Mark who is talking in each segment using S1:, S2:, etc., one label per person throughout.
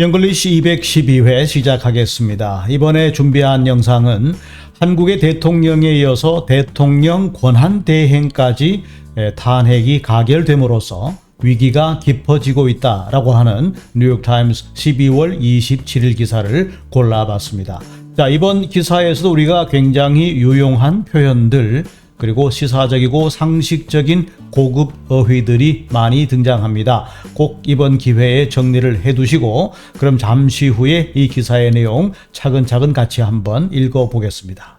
S1: 영글리시 212회 시작하겠습니다. 이번에 준비한 영상은 한국의 대통령에 이어서 대통령 권한 대행까지 에, 탄핵이 가결됨으로써 위기가 깊어지고 있다라고 하는 뉴욕타임스 12월 27일 기사를 골라봤습니다. 자, 이번 기사에서도 우리가 굉장히 유용한 표현들 그리고 시사적이고 상식적인 고급 어휘들이 많이 등장합니다. 꼭 이번 기회에 정리를 해 두시고 그럼 잠시 후에 이 기사의 내용 차근차근 같이 한번 읽어 보겠습니다.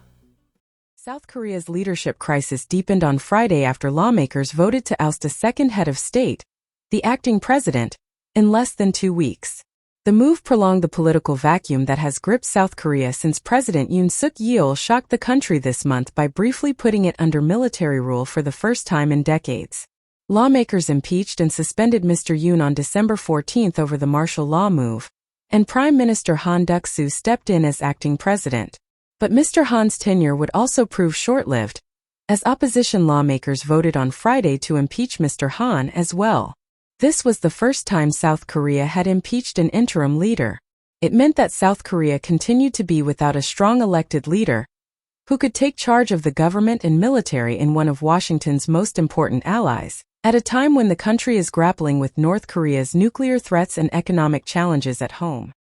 S2: South Korea's leadership crisis deepened on Friday after lawmakers voted to oust a second head of state, the acting president, in less than two weeks. The move prolonged the political vacuum that has gripped South Korea since President Yoon Suk Yeol shocked the country this month by briefly putting it under military rule for the first time in decades. Lawmakers impeached and suspended Mr. Yoon on December 14th over the martial law move, and Prime Minister Han Duck-soo stepped in as acting president. But Mr. Han's tenure would also prove short-lived, as opposition lawmakers voted on Friday to impeach Mr. Han as well. This was the first time South Korea had impeached an interim leader. It meant that South Korea continued to be without a strong elected leader who could take charge of the government and military in one of Washington's most important allies, at a time when the country is grappling with North Korea's nuclear threats and economic challenges at home.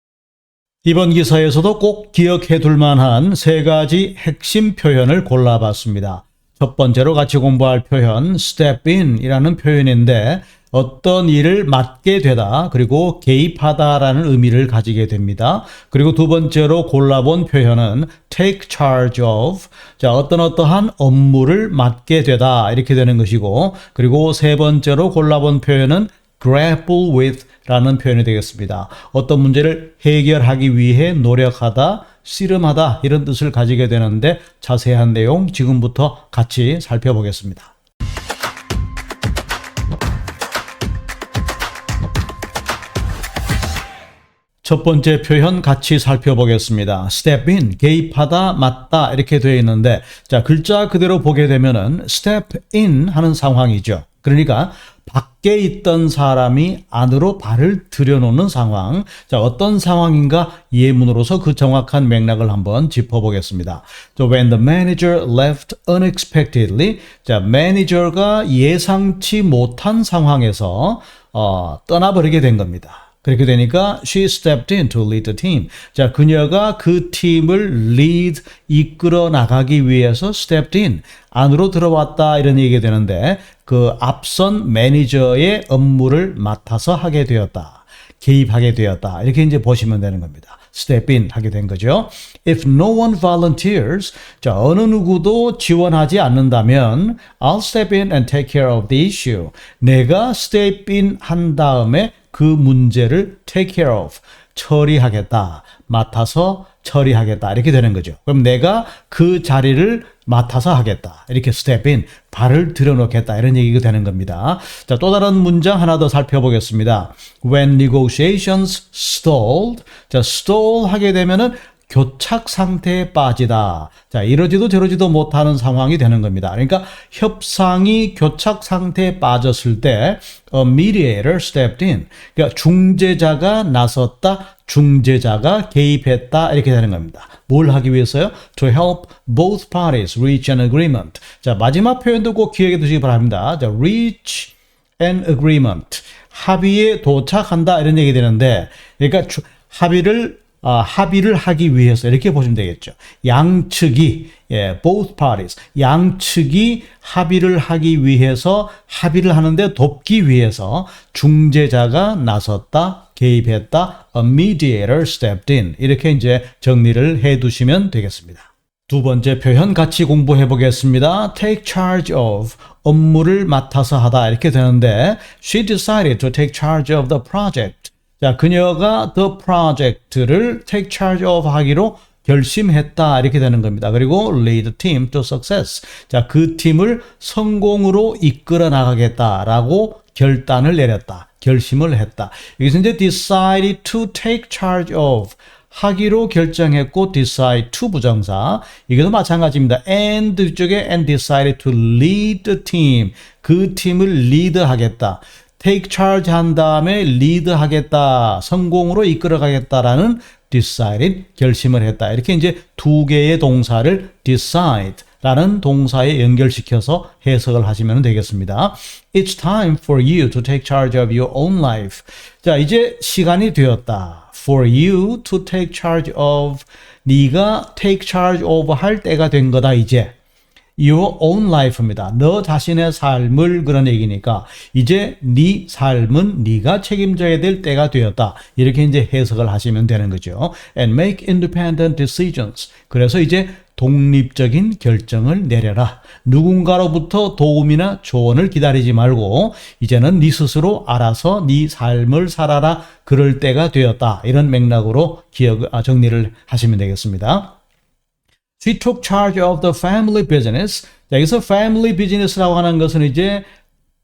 S1: 이번 기사에서도 꼭 기억해 둘 만한 세 가지 핵심 표현을 골라봤습니다. 첫 번째로 같이 공부할 표현 step in이라는 표현인데 어떤 일을 맡게 되다 그리고 개입하다라는 의미를 가지게 됩니다. 그리고 두 번째로 골라본 표현은 take charge of 자 어떤 어떠한 업무를 맡게 되다 이렇게 되는 것이고 그리고 세 번째로 골라본 표현은 grapple with 라는 표현이 되겠습니다. 어떤 문제를 해결하기 위해 노력하다, 씨름하다 이런 뜻을 가지게 되는데 자세한 내용 지금부터 같이 살펴보겠습니다. 첫 번째 표현 같이 살펴보겠습니다. step in, 개입하다, 맞다 이렇게 되어 있는데 자 글자 그대로 보게 되면은 step in 하는 상황이죠. 그러니까 밖에 있던 사람이 안으로 발을 들여놓는 상황. 자, 어떤 상황인가 예문으로서 그 정확한 맥락을 한번 짚어보겠습니다. So when the manager left unexpectedly, 자, 매니저가 예상치 못한 상황에서 어, 떠나버리게 된 겁니다. 그렇게 되니까 she stepped in to lead the team. 자, 그녀가 그 팀을 lead 이끌어 나가기 위해서 stepped in 안으로 들어왔다 이런 얘기가 되는데 그 앞선 매니저의 업무를 맡아서 하게 되었다. 개입하게 되었다. 이렇게 이제 보시면 되는 겁니다. step in 하게 된 거죠. If no one volunteers, 자, 어느 누구도 지원하지 않는다면 I'll step in and take care of the issue. 내가 step in 한 다음에 그 문제를 take care of, 처리하겠다. 맡아서 처리하겠다. 이렇게 되는 거죠. 그럼 내가 그 자리를 맡아서 하겠다. 이렇게 step in, 발을 들여놓겠다. 이런 얘기가 되는 겁니다. 자, 또 다른 문장 하나 더 살펴보겠습니다. When negotiations stalled. 자, stall 하게 되면은 교착 상태에 빠지다. 자, 이러지도 저러지도 못하는 상황이 되는 겁니다. 그러니까 협상이 교착 상태에 빠졌을 때 a mediator stepped in. 그러니까 중재자가 나섰다. 중재자가 개입했다. 이렇게 되는 겁니다. 뭘 하기 위해서요? To help both parties reach an agreement. 자, 마지막 표현도 꼭 기억해 두시기 바랍니다. 자, reach an agreement. 합의에 도착한다. 이런 얘기 되는데, 그러니까 주- 합의를 아, 합의를 하기 위해서 이렇게 보시면 되겠죠. 양측이 예, both parties 양측이 합의를 하기 위해서 합의를 하는데 돕기 위해서 중재자가 나섰다, 개입했다, a mediator stepped in 이렇게 이제 정리를 해 두시면 되겠습니다. 두 번째 표현 같이 공부해 보겠습니다. take charge of 업무를 맡아서 하다 이렇게 되는데 she decided to take charge of the project. 자, 그녀가 the project를 take charge of 하기로 결심했다 이렇게 되는 겁니다. 그리고 lead the team to success. 자, 그 팀을 성공으로 이끌어 나가겠다라고 결단을 내렸다. 결심을 했다. 여기서 이제 decided to take charge of 하기로 결정했고 decide to 부정사 이것도 마찬가지입니다. and 뒤쪽에 and decided to lead the team 그 팀을 리드하겠다. Take charge 한 다음에 lead 하겠다, 성공으로 이끌어 가겠다라는 decided 결심을 했다. 이렇게 이제 두 개의 동사를 decide 라는 동사에 연결시켜서 해석을 하시면 되겠습니다. It's time for you to take charge of your own life. 자, 이제 시간이 되었다. For you to take charge of 네가 take charge of 할 때가 된 거다 이제. Your own life입니다. 너 자신의 삶을 그런 얘기니까 이제 네 삶은 네가 책임져야 될 때가 되었다. 이렇게 이제 해석을 하시면 되는 거죠. And make independent decisions. 그래서 이제 독립적인 결정을 내려라. 누군가로부터 도움이나 조언을 기다리지 말고 이제는 네 스스로 알아서 네 삶을 살아라. 그럴 때가 되었다. 이런 맥락으로 기억 아, 정리를 하시면 되겠습니다. She took charge of the family business. 자, 여기서 family business라고 하는 것은 이제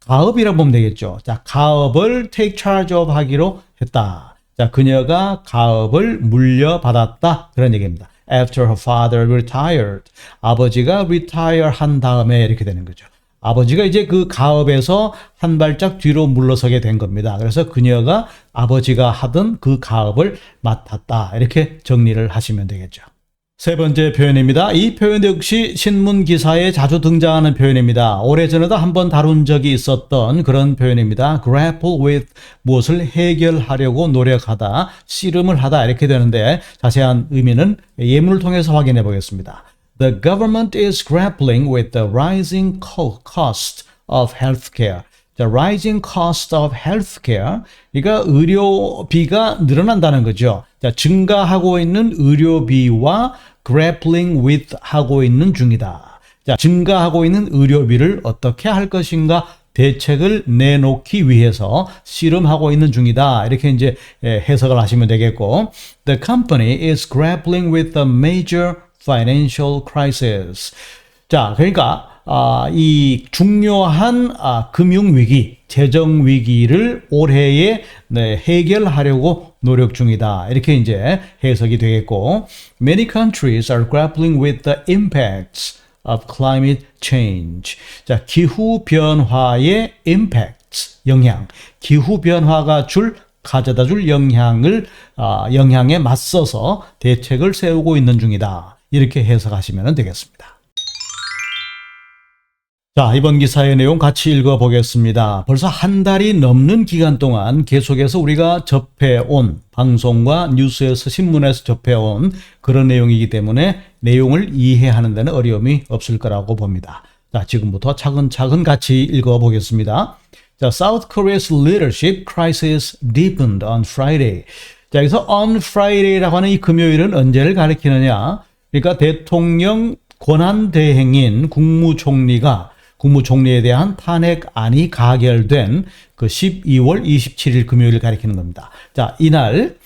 S1: 가업이라고 보면 되겠죠. 자, 가업을 take charge of 하기로 했다. 자, 그녀가 가업을 물려받았다. 그런 얘기입니다. After her father retired. 아버지가 retire 한 다음에 이렇게 되는 거죠. 아버지가 이제 그 가업에서 한 발짝 뒤로 물러서게 된 겁니다. 그래서 그녀가 아버지가 하던 그 가업을 맡았다. 이렇게 정리를 하시면 되겠죠. 세 번째 표현입니다. 이 표현 역시 신문 기사에 자주 등장하는 표현입니다. 오래전에도 한번 다룬 적이 있었던 그런 표현입니다. grapple with 무엇을 해결하려고 노력하다, 씨름을 하다 이렇게 되는데 자세한 의미는 예문을 통해서 확인해 보겠습니다. The government is grappling with the rising co- cost of healthcare. The rising cost of healthcare. 그러니까 의료비가 늘어난다는 거죠. 자, 증가하고 있는 의료비와 grappling with 하고 있는 중이다. 자, 증가하고 있는 의료비를 어떻게 할 것인가 대책을 내놓기 위해서 씨름하고 있는 중이다. 이렇게 이제 예, 해석을 하시면 되겠고, the company is grappling with a major financial crisis. 자, 그러니까 아, 이 중요한 아, 금융 위기, 재정 위기를 올해에 네, 해결하려고 노력 중이다. 이렇게 이제 해석이 되겠고, many countries are grappling with the impacts of climate change. 자, 기후 변화의 impacts, 영향. 기후 변화가 줄 가져다 줄 영향을 아, 영향에 맞서서 대책을 세우고 있는 중이다. 이렇게 해석하시면 되겠습니다. 자, 이번 기사의 내용 같이 읽어보겠습니다. 벌써 한 달이 넘는 기간 동안 계속해서 우리가 접해온 방송과 뉴스에서 신문에서 접해온 그런 내용이기 때문에 내용을 이해하는 데는 어려움이 없을 거라고 봅니다. 자, 지금부터 차근차근 같이 읽어보겠습니다. 자, South Korea's leadership crisis deepened on Friday. 자, 여기서 on Friday라고 하는 이 금요일은 언제를 가리키느냐? 그러니까 대통령 권한 대행인 국무총리가 국무총리에 대한 탄핵안이 가결된 그 12월 27일 금요일을 가리키는 겁니다. 자, 이날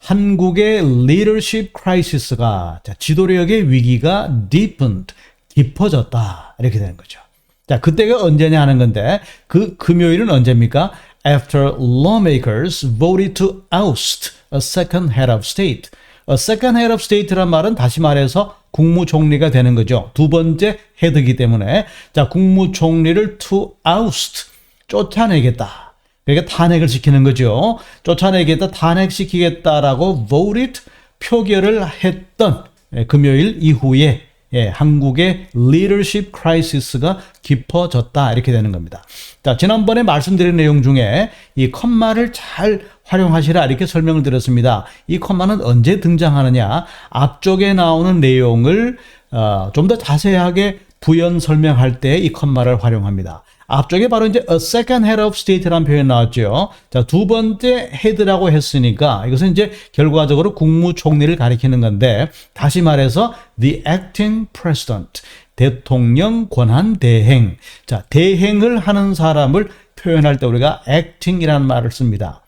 S1: 한국의 leadership crisis가 자, 지도력의 위기가 deepened 깊어졌다 이렇게 되는 거죠. 자, 그때가 언제냐 하는 건데 그 금요일은 언제입니까? After lawmakers voted to oust a second head of state. Second head of state란 말은 다시 말해서 국무총리가 되는 거죠. 두 번째 헤드기 때문에 자 국무총리를 to oust 쫓아내겠다. 그러니까 탄핵을 시키는 거죠. 쫓아내겠다, 탄핵시키겠다라고 voted 표결을 했던 예, 금요일 이후에 예, 한국의 leadership crisis가 깊어졌다 이렇게 되는 겁니다. 자, 지난번에 말씀드린 내용 중에 이 컴마를 잘 활용하시라 이렇게 설명을 드렸습니다. 이 컴마는 언제 등장하느냐? 앞쪽에 나오는 내용을 어, 좀 더 자세하게 부연 설명할 때 이 컴마를 활용합니다. 앞쪽에 바로 이제 a second head of state라는 표현 나왔죠. 자, 두 번째 헤드라고 했으니까 이것은 이제 결과적으로 국무총리를 가리키는 건데 다시 말해서 the acting president 대통령 권한 대행. 자, 대행을 하는 사람을 표현할 때 우리가 acting이라는 말을 씁니다.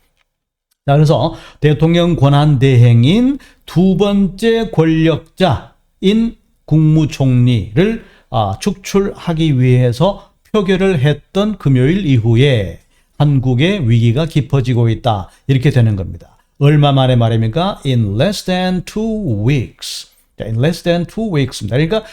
S1: 자, 그래서 대통령 권한 대행인 두 번째 권력자인 국무총리를 아, 축출하기 위해서 표결을 했던 금요일 이후에 한국의 위기가 깊어지고 있다. 이렇게 되는 겁니다. 얼마 만에 말입니까? In less than two weeks. 자, in less than two weeks입니다. 그러니까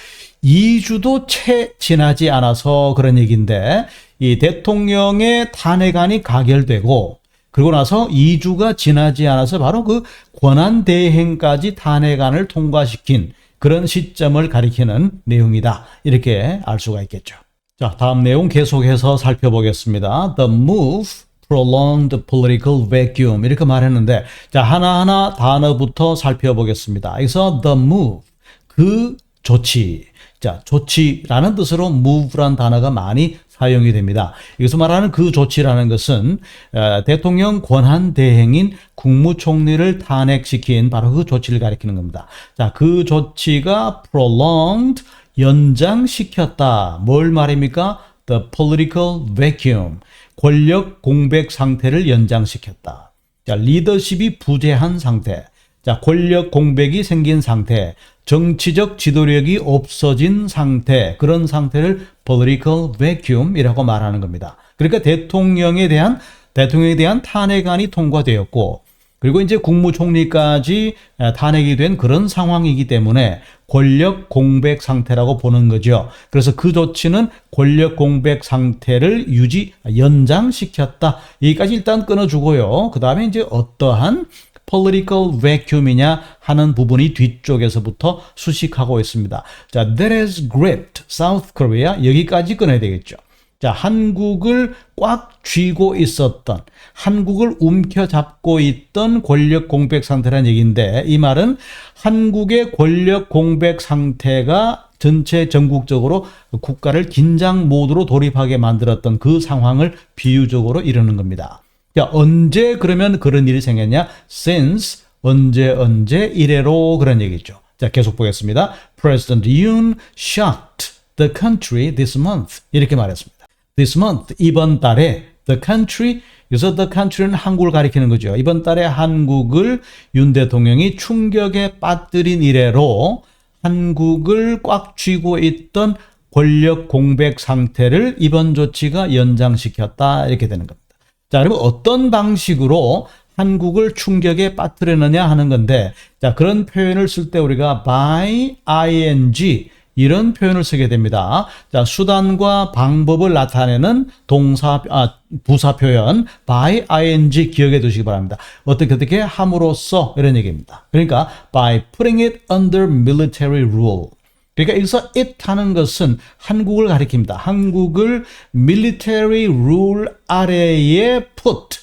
S1: 2주도 채 지나지 않아서 그런 얘기인데 이 대통령의 탄핵안이 가결되고 그리고 나서 2주가 지나지 않아서 바로 그 권한 대행까지 탄핵안을 통과시킨 그런 시점을 가리키는 내용이다. 이렇게 알 수가 있겠죠. 자, 다음 내용 계속해서 살펴보겠습니다. The move prolonged political vacuum 이렇게 말했는데 자, 하나하나 단어부터 살펴보겠습니다. 여기서 the move 그 조치. 자, 조치라는 뜻으로 move란 단어가 많이 사용이 됩니다. 여기서 말하는 그 조치라는 것은 어, 대통령 권한 대행인 국무총리를 탄핵시킨 바로 그 조치를 가리키는 겁니다. 자, 그 조치가 prolonged 연장시켰다. 뭘 말입니까? The political vacuum. 권력 공백 상태를 연장시켰다. 자, 리더십이 부재한 상태. 자, 권력 공백이 생긴 상태. 정치적 지도력이 없어진 상태. 그런 상태를 political vacuum이라고 말하는 겁니다. 그러니까 대통령에 대한 대통령에 대한 탄핵안이 통과되었고 그리고 이제 국무총리까지 탄핵이 된 그런 상황이기 때문에 권력 공백 상태라고 보는 거죠. 그래서 그 조치는 권력 공백 상태를 유지 연장시켰다. 여기까지 일단 끊어주고요. 그 다음에 이제 어떠한 political vacuum이냐 하는 부분이 뒤쪽에서부터 수식하고 있습니다. 자, that has gripped South Korea 여기까지 끊어야 되겠죠. 자, 한국을 꽉 쥐고 있었던, 한국을 움켜잡고 있던 권력 공백 상태라는 얘기인데, 이 말은 한국의 권력 공백 상태가 전체 전국적으로 국가를 긴장 모드로 돌입하게 만들었던 그 상황을 비유적으로 이루는 겁니다. 자, 언제 그러면 그런 일이 생겼냐? since 언제 언제 이래로 그런 얘기죠. 자, 계속 보겠습니다. President Yoon shocked the country this month. 이렇게 말했습니다. This month 이번 달에 the country 여기서 the country는 한국을 가리키는 거죠. 이번 달에 한국을 윤 대통령이 충격에 빠뜨린 이래로 한국을 꽉 쥐고 있던 권력 공백 상태를 이번 조치가 연장시켰다 이렇게 되는 겁니다. 자, 그러면 어떤 방식으로 한국을 충격에 빠뜨리느냐 하는 건데, 자, 그런 표현을 쓸 때 우리가 by ing 이런 표현을 쓰게 됩니다. 자, 수단과 방법을 나타내는 동사, 아, 부사 표현 by ing 기억해 두시기 바랍니다. 어떻게 어떻게 함으로써 이런 얘기입니다. 그러니까 by putting it under military rule. 그러니까 여기서 it 하는 것은 한국을 가리킵니다. 한국을 military rule 아래에 put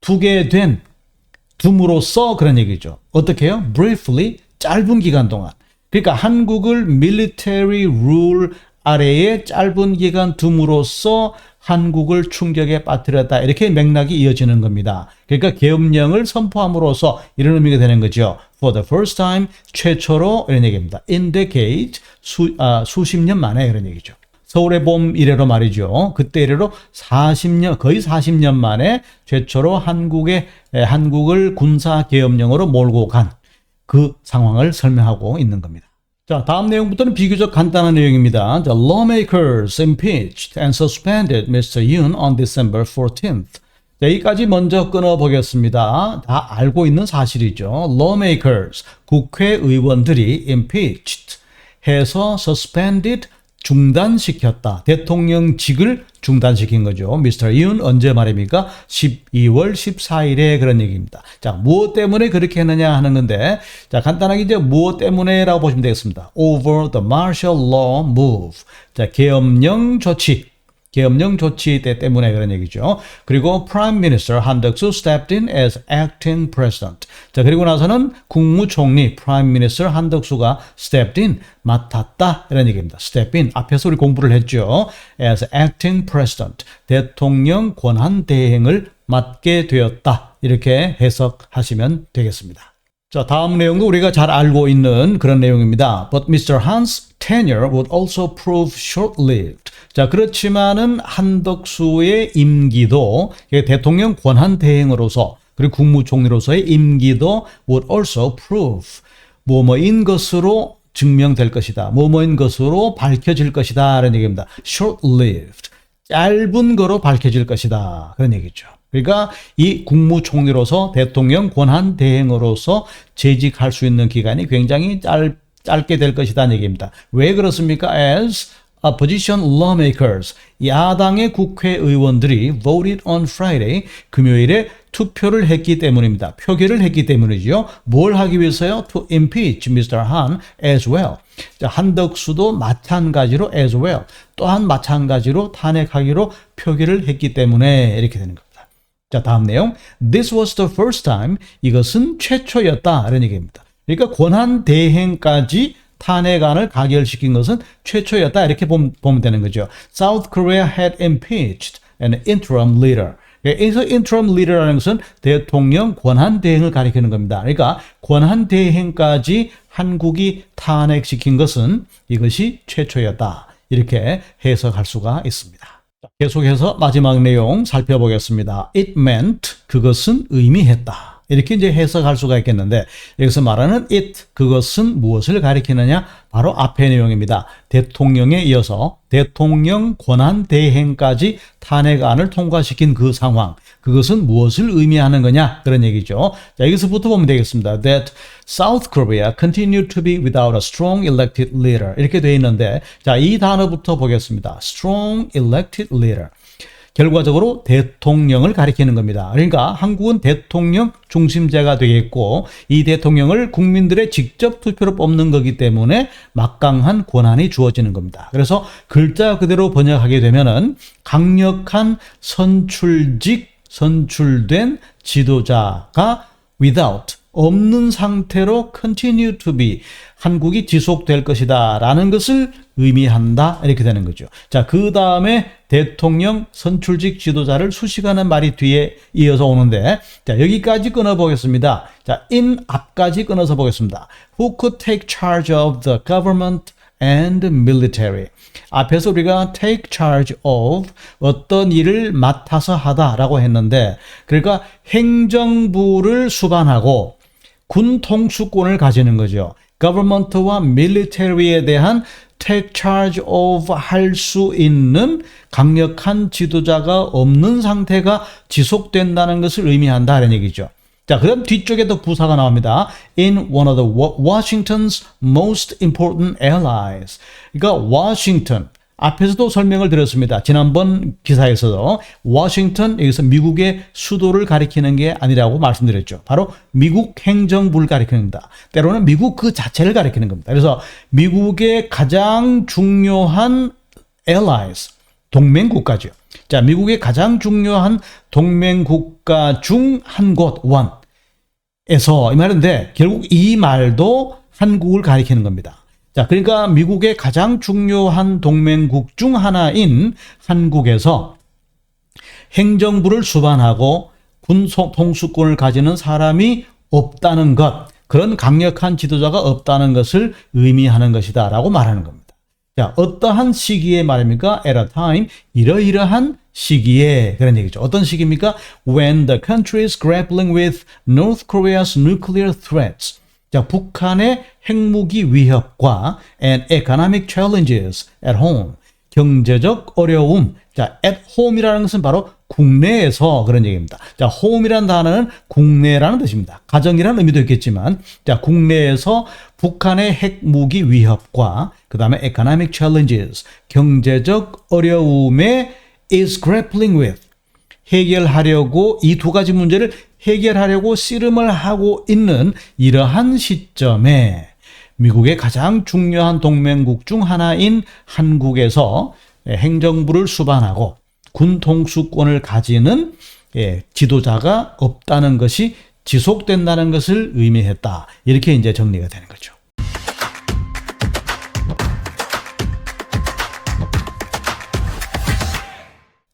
S1: 두게 된 둠으로써 그런 얘기죠. 어떻게 해요? briefly 짧은 기간 동안. 그러니까 한국을 military rule 아래에 짧은 기간 둠으로써 한국을 충격에 빠뜨렸다. 이렇게 맥락이 이어지는 겁니다. 그러니까 계엄령을 선포함으로써 이런 의미가 되는 거죠. For the first time, 최초로 이런 얘기입니다. In decade, 수, 아, 수십 년 만에 이런 얘기죠. 서울의 봄 이래로 말이죠. 그때 이래로 40년, 거의 40년 만에 최초로 한국의, 에, 한국을 군사 계엄령으로 몰고 간 그 상황을 설명하고 있는 겁니다. 자, 다음 내용부터는 비교적 간단한 내용입니다. 자, lawmakers impeached and suspended Mr. Yoon on December 14th. 자, 여기까지 먼저 끊어보겠습니다. 다 알고 있는 사실이죠. lawmakers, 국회의원들이 impeached 해서 suspended 중단시켰다. 대통령직을 중단시킨 거죠. 미스터 이윤 언제 말입니까? 12월 14일에 그런 얘기입니다. 자, 무엇 때문에 그렇게 했느냐 하는 건데, 자, 간단하게 이제 무엇 때문에라고 보시면 되겠습니다. Over the martial law move. 자, 계엄령 조치. 계엄령 조치 때 때문에 그런 얘기죠. 그리고 Prime Minister 한덕수 stepped in as acting president. 자, 그리고 나서는 국무총리 Prime Minister 한덕수가 stepped in 맡았다 이런 얘기입니다. step in 앞에서 우리 공부를 했죠. as acting president 대통령 권한 대행을 맡게 되었다 이렇게 해석하시면 되겠습니다. 자, 다음 내용도 우리가 잘 알고 있는 그런 내용입니다. But Mr. Han's tenure would also prove short-lived. 자, 그렇지만은 한덕수의 임기도 대통령 권한 대행으로서 그리고 국무총리로서의 임기도 would also prove 뭐뭐인 것으로 증명될 것이다. 뭐뭐인 것으로 밝혀질 것이다. 라는 얘기입니다. short-lived. 짧은 거로 밝혀질 것이다. 그런 얘기죠. 그러니까 이 국무총리로서 대통령 권한 대행으로서 재직할 수 있는 기간이 굉장히 짧, 짧게 될 것이다는 얘기입니다. 왜 그렇습니까? As opposition lawmakers, 야당의 국회의원들이 voted on Friday, 금요일에 투표를 했기 때문입니다. 표결을 했기 때문이죠. 뭘 하기 위해서요? To impeach Mr. Han as well. 자, 한덕수도 마찬가지로 as well. 또한 마찬가지로 탄핵하기로 표결을 했기 때문에 이렇게 되는 겁니다. 자, 다음 내용. This was the first time. 이것은 최초였다. 이런 얘기입니다. 그러니까 권한 대행까지 탄핵안을 가결시킨 것은 최초였다. 이렇게 보면, 보면 되는 거죠. South Korea had impeached an interim leader. 여기서 interim leader라는 것은 대통령 권한 대행을 가리키는 겁니다. 그러니까 권한 대행까지 한국이 탄핵시킨 것은 이것이 최초였다. 이렇게 해석할 수가 있습니다. 자, 계속해서 마지막 내용 살펴보겠습니다. It meant 그것은 의미했다. 이렇게 이제 해석할 수가 있겠는데 여기서 말하는 it 그것은 무엇을 가리키느냐? 바로 앞의 내용입니다. 대통령에 이어서 대통령 권한 대행까지 탄핵안을 통과시킨 그 상황. 그것은 무엇을 의미하는 거냐? 그런 얘기죠. 자, 여기서부터 보면 되겠습니다. That South Korea continued to be without a strong elected leader. 이렇게 되어 있는데 자, 이 단어부터 보겠습니다. strong elected leader. 결과적으로 대통령을 가리키는 겁니다. 그러니까 한국은 대통령 중심제가 되겠고 이 대통령을 국민들의 직접 투표로 뽑는 거기 때문에 막강한 권한이 주어지는 겁니다. 그래서 글자 그대로 번역하게 되면은 강력한 선출직 선출된 지도자가 without 없는 상태로 continue to be 한국이 지속될 것이다 라는 것을 의미한다 이렇게 되는 거죠. 자, 그 다음에 대통령 선출직 지도자를 수식하는 말이 뒤에 이어서 오는데 자, 여기까지 끊어 보겠습니다. 자, in 앞까지 끊어서 보겠습니다. Who could take charge of the government and military. 앞에서 우리가 take charge of 어떤 일을 맡아서 하다라고 했는데 그러니까 행정부를 수반하고 군 통수권을 가지는 거죠. government와 military에 대한 take charge of 할 수 있는 강력한 지도자가 없는 상태가 지속된다는 것을 의미한다 이런 얘기죠. 자, 그다음 뒤쪽에도 부사가 나옵니다. In one of the Washington's most important allies. 그러니까 워싱턴 앞에서도 설명을 드렸습니다. 지난번 기사에서도 워싱턴 여기서 미국의 수도를 가리키는 게 아니라고 말씀드렸죠. 바로 미국 행정부를 가리키는 겁니다. 때로는 미국 그 자체를 가리키는 겁니다. 그래서 미국의 가장 중요한 allies 동맹국가죠. 자, 미국의 가장 중요한 동맹국가 중 한 곳, 원에서 이 말인데 결국 이 말도 한국을 가리키는 겁니다. 자, 그러니까 미국의 가장 중요한 동맹국 중 하나인 한국에서 행정부를 수반하고 군 통수권을 가지는 사람이 없다는 것, 그런 강력한 지도자가 없다는 것을 의미하는 것이다 라고 말하는 겁니다. 자, 어떠한 시기에 말입니까? At a time, 이러이러한 시기에 그런 얘기죠. 어떤 시기입니까? When the country is grappling with North Korea's nuclear threats. 자, 북한의 핵무기 위협과 and economic challenges at home. 경제적 어려움. 자, at home이라는 것은 바로 국내에서 그런 얘기입니다. 자, home이라는 단어는 국내라는 뜻입니다. 가정이라는 의미도 있겠지만, 자, 국내에서 북한의 핵무기 위협과 그 다음에 economic challenges, 경제적 어려움에 is grappling with 해결하려고 이 두 가지 문제를 해결하려고 씨름을 하고 있는 이러한 시점에 미국의 가장 중요한 동맹국 중 하나인 한국에서 행정부를 수반하고 군 통수권을 가지는 예, 지도자가 없다는 것이 지속된다는 것을 의미했다. 이렇게 이제 정리가 되는 거죠.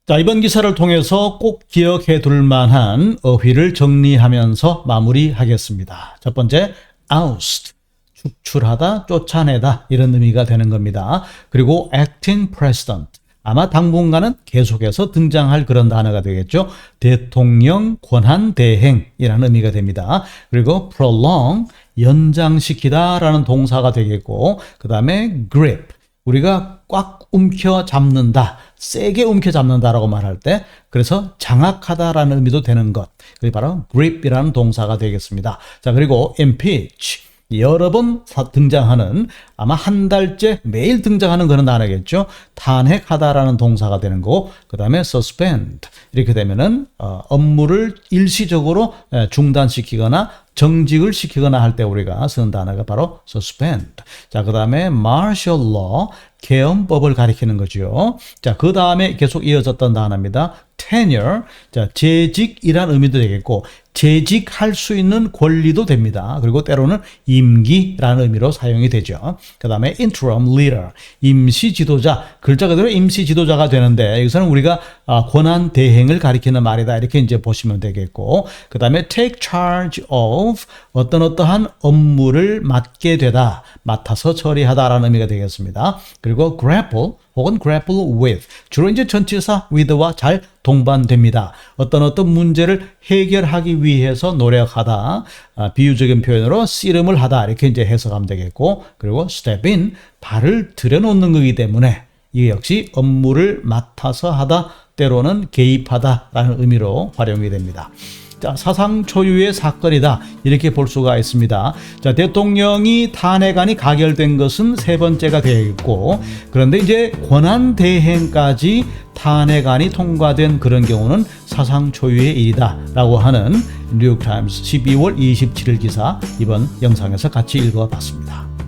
S1: 자, 이번 기사를 통해서 꼭 기억해 둘 만한 어휘를 정리하면서 마무리하겠습니다. 첫 번째, oust. 축출하다, 쫓아내다 이런 의미가 되는 겁니다. 그리고 acting president. 아마 당분간은 계속해서 등장할 그런 단어가 되겠죠. 대통령 권한 대행이라는 의미가 됩니다. 그리고 prolong 연장시키다라는 동사가 되겠고 그다음에 grip 우리가 꽉 움켜 잡는다, 세게 움켜 잡는다라고 말할 때, 그래서 장악하다라는 의미도 되는 것. 그게 바로 grip이라는 동사가 되겠습니다. 자, 그리고 impeach. 여러 번 사- 등장하는 아마 한 달째 매일 등장하는 그런 단어겠죠. 탄핵하다라는 동사가 되는 거고 그 다음에 suspend 이렇게 되면은 어, 업무를 일시적으로 에, 중단시키거나 정직을 시키거나 할 때 우리가 쓰는 단어가 바로 suspend. 자, 그 다음에 martial law, 계엄법을 가리키는 거죠. 자, 그 다음에 계속 이어졌던 단어입니다. tenure, 자, 재직이란 의미도 되겠고, 재직할 수 있는 권리도 됩니다. 그리고 때로는 임기라는 의미로 사용이 되죠. 그 다음에 interim leader, 임시 지도자, 글자 그대로 임시 지도자가 되는데, 여기서는 우리가 아, 권한 대행을 가리키는 말이다. 이렇게 이제 보시면 되겠고, 그 다음에 take charge of, 어떤 어떠한 업무를 맡게 되다, 맡아서 처리하다라는 의미가 되겠습니다. 그리고 grapple, 혹은 grapple with, 주로 이제 전치사 with와 잘 동반됩니다. 어떤 어떤 문제를 해결하기 위해서 노력하다, 아, 비유적인 표현으로 씨름을 하다 이렇게 이제 해석하면 되겠고, 그리고 step in, 발을 들여놓는 거기 때문에 이게 역시 업무를 맡아서 하다, 때로는 개입하다라는 의미로 활용이 됩니다. 자, 사상 초유의 사건이다. 이렇게 볼 수가 있습니다. 자, 대통령이 탄핵안이 가결된 것은 세 번째가 되겠고, 그런데 이제 권한 대행까지 탄핵안이 통과된 그런 경우는 사상 초유의 일이다. 라고 하는 뉴욕타임스 12월 27일 기사 이번 영상에서 같이 읽어봤습니다.